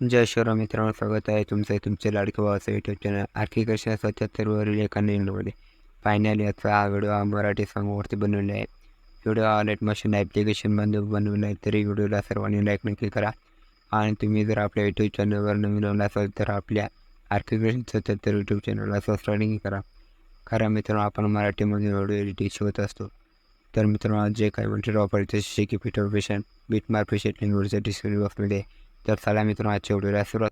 जय शिवराम मित्रांनो स्वागत आहे तुमचं तुमचे लाडके भावाचं युट्यूब चॅनल आर्थिक कशा सत्याहत्तरवरील एका निर्णयामध्ये फायनल याचा हा व्हिडिओ हा मराठी सॉंगवरती बनवले आहे. व्हिडिओ आलेट मशीन ॲप्लिकेशन बंद आहे. तरी व्हिडिओला सर्वांनी लाईक नक्की करा. आणि तुम्ही जर आपल्या यूट्यूब चॅनलवर नवीन आला असाल तर आपल्या आर्किकेशन सत्याहत्तर यूट्यूब चॅनलला सबस्क्राईबिंग करा. खरं मित्रांनो आपण मराठीमध्ये व्हिडिओ एडिटिंग शिकत असतो. तर मित्रांनो जे काही मटेरियल वापरायचे जसे की फिट ऑपरेशन बीट मार्फिशेट लिंगवरच्या डिस्क्रिप्शन बॉक्समध्ये तर चला मित्रांनो आजच्या व्हिडिओला सुरुवात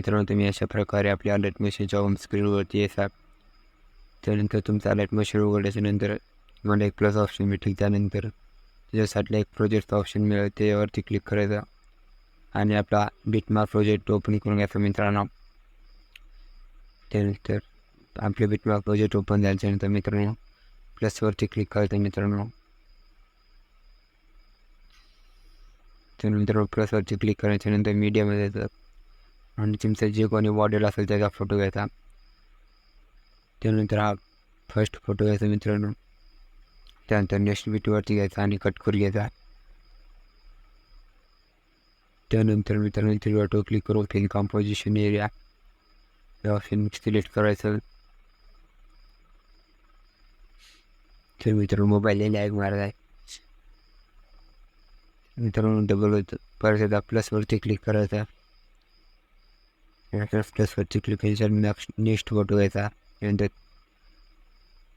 मित्रांनो तुम्ही अशा प्रकारे आपल्या अलर्ट मशीनच्या होम स्क्रीनवरती येसा. त्यानंतर तुमचा अलर्ट मशीन उघडल्याच्या नंतर मला एक प्लस ऑप्शन भेटेल. त्यानंतर त्याच्यासाठी एक प्रोजेक्टचं ऑप्शन मिळेल. त्यावरती क्लिक करायचं. आणि आपला बिटमार्क प्रोजेक्ट ओपन करून घ्यायचा मित्रांनो. त्यानंतर आपले बिटमार्क प्रोजेक्ट ओपन झाल्याच्यानंतर मित्रांनो प्लसवरती क्लिक करायचं मित्रांनो. त्यानंतर प्लसवरती क्लिक करायच्यानंतर मीडियामध्ये जायचं. आणि तुमचं जे कोणी मॉडेल असेल त्याचा फोटो घ्यायचा. त्यानंतर हा फर्स्ट फोटो घ्यायचा मित्रांनो. त्यानंतर नेक्स्ट बीटवरती घ्यायचा आणि कट करून घ्यायचा. त्यानंतर मित्रांनो इथे ऑटो क्लिक करून फिल कॉम्पोजिशन एरिया या ऑप्शन सिलेक्ट करायचं. तर मित्रांनो मोबाईल लॅग मारत आहे. मित्रांनो डबल होतं. परत एकदा प्लसवरती क्लिक करायचा. प्लसवरती क्लिक करायचं नेक्स्ट नेक्स्ट फोटो घ्यायचा. त्यानंतर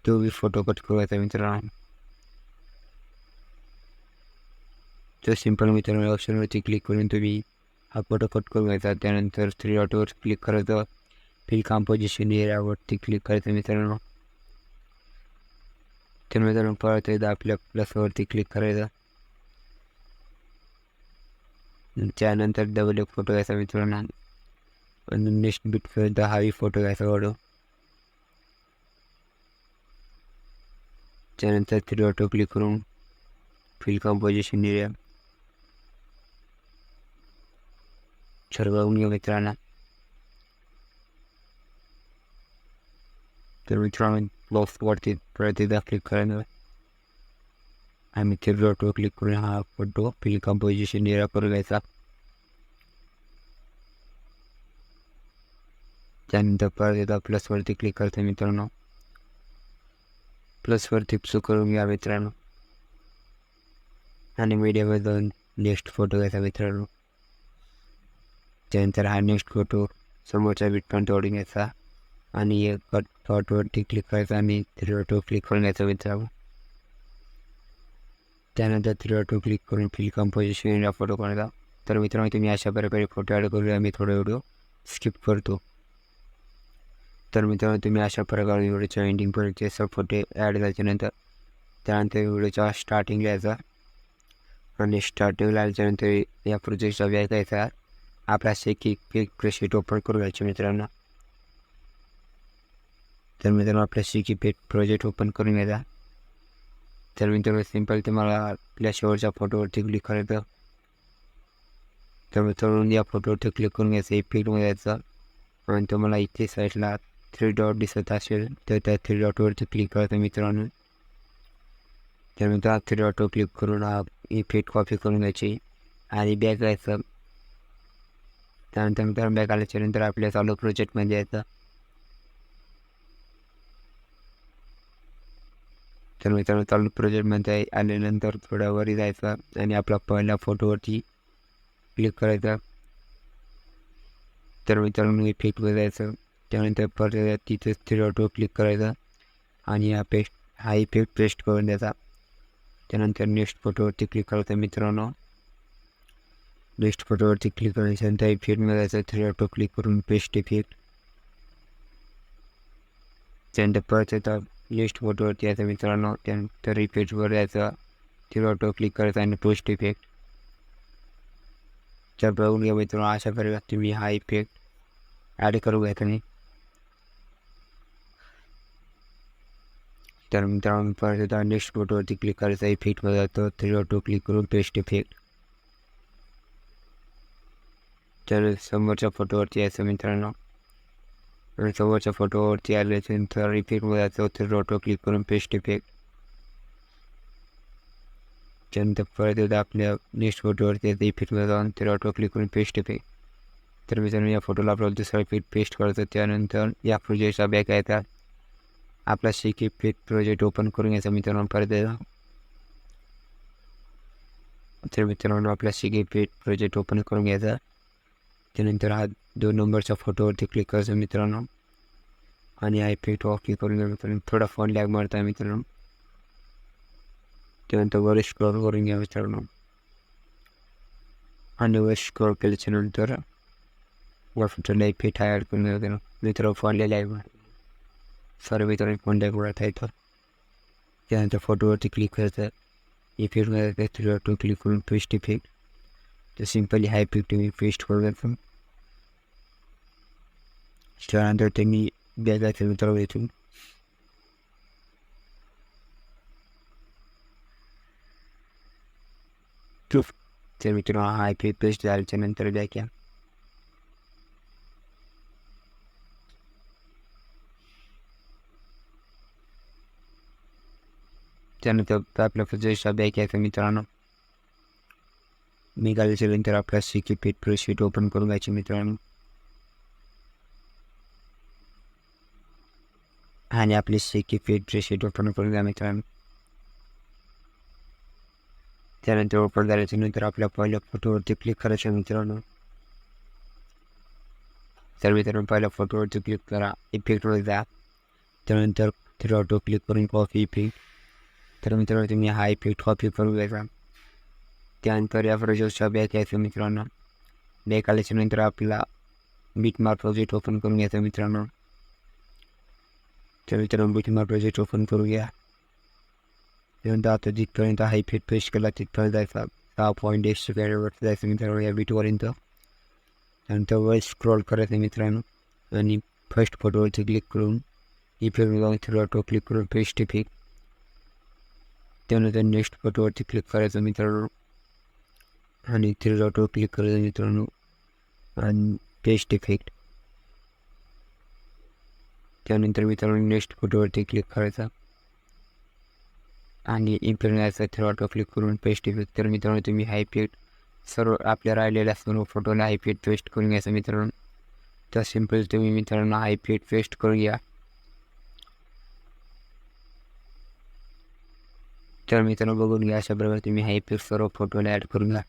तो बी फोटो कट करायचा मित्रांनो. तो सिंपल मित्रांनो ऑप्शनवरती क्लिक करून तुम्ही हा फोटो कट करून घ्यायचा. त्यानंतर थ्री ऑटोवर क्लिक करायचं. फिल कॉम्पोजिशन एरियावरती क्लिक करायचं मित्रांनो. तर मित्रांनो परत एकदा आपल्या प्लसवरती क्लिक करायचं. त्यानंतर डबल एक फोटो घ्यायचा मित्रांनो. आणि नेक्स्ट बीटपर्यंत हाही फोटो घ्यायचा वाढव त्यानंतर थ्री ऑटो क्लिक करून फिल कॉम्पोजिशन एरिया ठरवून घ्या मित्रांना तर मित्रांनो बॉक्सवरती परत एकदा क्लिक करायचं आम्ही थ्री डॉटवर क्लिक करून हा फोटो फिल कॉम्पोजिशन एरिया करून घ्यायचा त्यानंतर परत एकदा प्लसवरती क्लिक करते मित्रांनो. प्लसवरती चूक करून घ्या मित्रांनो. आणि मीडियावर जाऊन नेक्स्ट फोटो घ्यायचा मित्रांनो. त्यानंतर हा नेक्स्ट फोटो समोरच्या बिटपर्यंत ओढून घ्यायचा. आणि एक कट थॉटवरती क्लिक करायचा आणि थ्री ऑटो क्लिक करून घ्यायचा मित्रांनो. त्यानंतर थ्री ऑटो क्लिक करून फिल कंपोजिशन फोटो काढायचा तर मित्रांनो तुम्ही अशा प्रकारे फोटो ॲड करूया. मी थोडा व्हिडिओ स्किप करतो. तर मित्रांनो तुम्ही अशा प्रकारे व्हिडिओच्या एंडिंगपर्यंत सब फोटो ॲड झाल्याच्यानंतर त्यानंतर व्हिडिओच्या स्टार्टिंगला यायचा. आणि स्टार्टिंगला आल्याच्यानंतर या प्रोजेक्टचा व्याय करायचा आपला शेकी क्लिक प्रेशीट ओपन करू घ्यायचे मित्रांनो. तर मित्रांनो आपल्या शिकी पेट प्रोजेक्ट ओपन करून घ्यायचा. तर मित्रांनो सिंपल तुम्हाला आपल्या शेवटच्या फोटोवरती क्लिक करायचं. तर मित्रांनो या फोटोवरती क्लिक करून घ्यायचं इफेक्टमध्ये जायचं आणि तुम्हाला इथे साईडला थ्री डॉट दिसत असेल तर त्या थ्री डॉटवरती क्लिक करायचं मित्रांनो. तर थ्री डॉटवर क्लिक करून हा इफेक्ट कॉपी करून घ्यायची आणि बॅक यायचं त्यानंतर मित्रांनो बॅक आल्याच्यानंतर आपल्या चालू प्रोजेक्टमध्ये यायचं. तर मित्रांनो चालू प्रोजेक्टमध्ये आल्यानंतर थोड्या वरी जायचं आणि आपला पहिल्या फोटोवरती क्लिक करायचा. तर मित्रांनो इफेक्टवर जायचं. त्यानंतर परत तिथेच थ्री ऑटो क्लिक करायचा आणि हा पेस्ट हा इफेक्ट पेस्ट करून द्यायचा. त्यानंतर नेक्स्ट फोटोवरती क्लिक करायचं मित्रांनो. नेक्स्ट फोटोवरती क्लिक करायचं त्या इफेक्टमध्ये जायचं थ्री ऑटो क्लिक करून पेस्ट इफेक्ट त्यानंतर परत येतात नेक्स्ट फोटोवरती यायचं मित्रांनो. त्यानंतर इफेक्टवर यायचं थ्री ऑटो क्लिक करायचं आणि पोस्ट इफेक्ट तर बघून घ्या मित्रांनो. अशा प्रकारे तुम्ही हा इफेक्ट ॲड करू घ्यायचा नाही. तर मित्रांनो परत एकदा नेक्स्ट फोटोवरती क्लिक करायचा इफेक्टमध्ये जातो. थ्री ऑटो क्लिक करून पेस्ट इफेक्ट तर समोरच्या फोटोवरती यायचं मित्रांनो. समोरच्या फोटोवरती आल्याच्यानंतर इफेक्टमध्ये जायचं थ्री ऑटो क्लिक करून पेस्ट इफेक्ट त्यानंतर परत एकदा आपल्या नेक्स्ट फोटोवरती यायचं इफेक्टमध्ये जाऊन थ्री ऑटो क्लिक करून पेस्ट इफेक्ट तर मित्रांनो या फोटोला आपल्याला दुसरा इफेक्ट पेस्ट करतो त्यानंतर या प्रोजेक्टचा बॅक येतात आपला शिकी पेट प्रोजेक्ट ओपन करून घ्यायचा मित्रांनो परत एकदा. तर मित्रांनो आपला शिकी पेट प्रोजेक्ट ओपन करून घ्यायचा. त्यानंतर हा दोन नंबरच्या फोटोवरती क्लिक करायचं मित्रांनो. आणि आय इफेक्ट ऑफ क्लिक करून घ्या मित्रांनो. थोडा फोन लॅग मारता मित्रांनो. त्यानंतर वर स्क्रॉल करून घ्या मित्रांनो. आणि वर स्क्रॉल केल्याच्यानंतर वर फोटोला इफेक्ट हा ॲड करून घ्या मित्रांनो. फोन लॅग सर्व मित्रांनो फोन लॅग मारता येतं त्यानंतर फोटोवरती क्लिक करायचं इफेक्टमध्ये थ्री टू क्लिक करून पेस्ट इफेक्ट तर सिम्पली हा इफेक्ट तुम्ही पेस्ट करू द्यायचं त्यानंतर त्यांनी बॅगाचं मित्रांनो इथून तर मित्रांनो हा इफेक्ट पेस्ट झाल्याच्यानंतर बॅग त्यानंतर आपल्या प्रोजेक्टचा बॅक आहे मित्रांनो निघाल्याच्या नंतर आपला सिकी पेट प्रोशीट ओपन करून घ्यायचे मित्रांनो आणि आपली सिकी पेट प्रोशीट ओपन करून घ्या मित्रांनो त्यानंतर ओपन झाल्याच्यानंतर आपल्या पहिल्या फोटोवरती क्लिक करायचं मित्रांनो तर मित्रांनो पहिल्या फोटोवरती क्लिक करा इफेक्टवर जा त्यानंतर थ्री ऑटो क्लिक करून कॉफी इफेक्ट तर मित्रांनो तुम्ही हा इफेक्ट कॉपी करून द्यायचा त्यानंतर या प्रोजेक्टचा बॅक यायचं मित्रांनो बॅक आल्याच्यानंतर आपला बीटमार प्रोजेक्ट ओपन करून घ्यायचा मित्रांनो तर मित्रांनो बीटमार प्रोजेक्ट ओपन करू घ्या त्यानंतर आता जिथपर्यंत हा इफेक्ट पेश केला तिथपर्यंत जायचा सहा पॉईंट एक सेकंडवर जायचं मित्रांनो या बीटपर्यंत त्यानंतर वर स्क्रॉल करायचं मित्रांनो आणि फर्स्ट फोटोवरती क्लिक करून इफेक्ट जाऊन थ्री ऑटो क्लिक करून पेस्ट इफेक्ट त्यानंतर नेक्स्ट फोटोवरती क्लिक करायचं मित्रांनो आणि थ्री डॉटवर क्लिक करायचं मित्रांनो आणि पेस्ट इफेक्ट त्यानंतर मित्रांनो नेक्स्ट फोटोवरती क्लिक करायचा आणि इम्पेक्ट थ्री डॉटवर क्लिक करून पेस्ट इफेक्ट तर मित्रांनो तुम्ही हा सर्व आपल्या राहिलेल्या सर्व फोटोला हा पेस्ट करून घ्यायचा मित्रांनो तर सिंपल तुम्ही मित्रांनो हा पेस्ट करून घ्या तर मित्रांनो बघून घ्या अशा प्रकारे तुम्ही हा इफेक्ट सर्व फोटोला ॲड करून घ्या.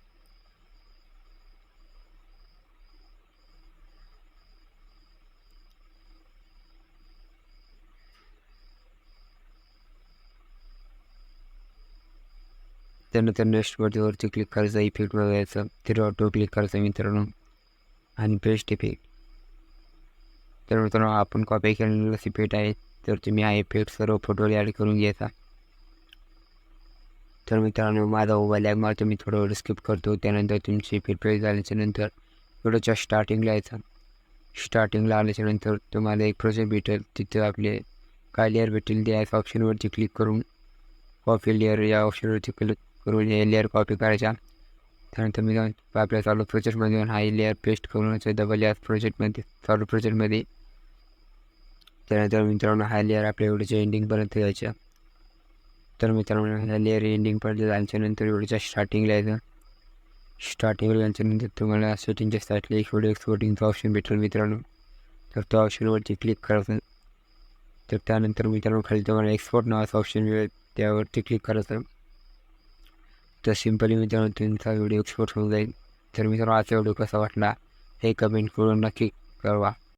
त्यानंतर नेक्स्ट वरती क्लिक करायचं इफेक्ट बघायचं तिथे ऑटो क्लिक करायचं मित्रांनो आणि बेस्ट इफेक्ट तर मित्रांनो आपण कॉपी केलेलं इफेक्ट आहे तर तुम्ही हा इफेक्ट सर्व फोटोला ॲड करून घ्यायचा. तर मित्रांनो माझा मोबाईल ॲग मारतो. मी थोडं वेळ स्किप करतो. त्यानंतर तुमची प्रिपेअर झाल्याच्यानंतर व्हिडिओच्या स्टार्टिंगला यायचा. स्टार्टिंगला आल्याच्यानंतर तुम्हाला एक प्रोजेक्ट भेटेल. तिथे आपले काय लेअर भेटेल त्या ऑप्शनवरती क्लिक करून कॉपी लेअर या ऑप्शनवरती क्लिक करून हे लेअर कॉपी करायचा. त्यानंतर मी जाऊन आपल्या चालू प्रोजेक्टमध्ये जाऊन हा लेअर पेस्ट करून डबल या प्रोजेक्टमध्ये चालू प्रोजेक्टमध्ये त्यानंतर मित्रांनो हा लेअर आपल्या व्हिडिओच्या एंडिंगपर्यंत यायच्या तर मित्रांनो लेअर रेंडिंग पडले त्यांच्यानंतर व्हिडिओच्या स्टार्टिंगला येतं. स्टार्टिंगला जायच्यानंतर तुम्हाला सेटिंगच्या साईटला एक व्हिडिओ एक्सपोर्टिंगचा ऑप्शन भेटेल मित्रांनो. तर त्या ऑप्शनवरती क्लिक करायचं तर त्यानंतर मित्रांनो खाली तुम्हाला एक्सपोर्ट नावाचा ऑप्शन मिळेल. त्यावरती क्लिक करायचं तर. सिम्पली मित्रांनो तुमचा व्हिडिओ एक्सपोर्ट होऊन जाईल. तर मित्रांनो आजचा व्हिडिओ कसा वाटला हे कमेंट करून नक्की कळवा.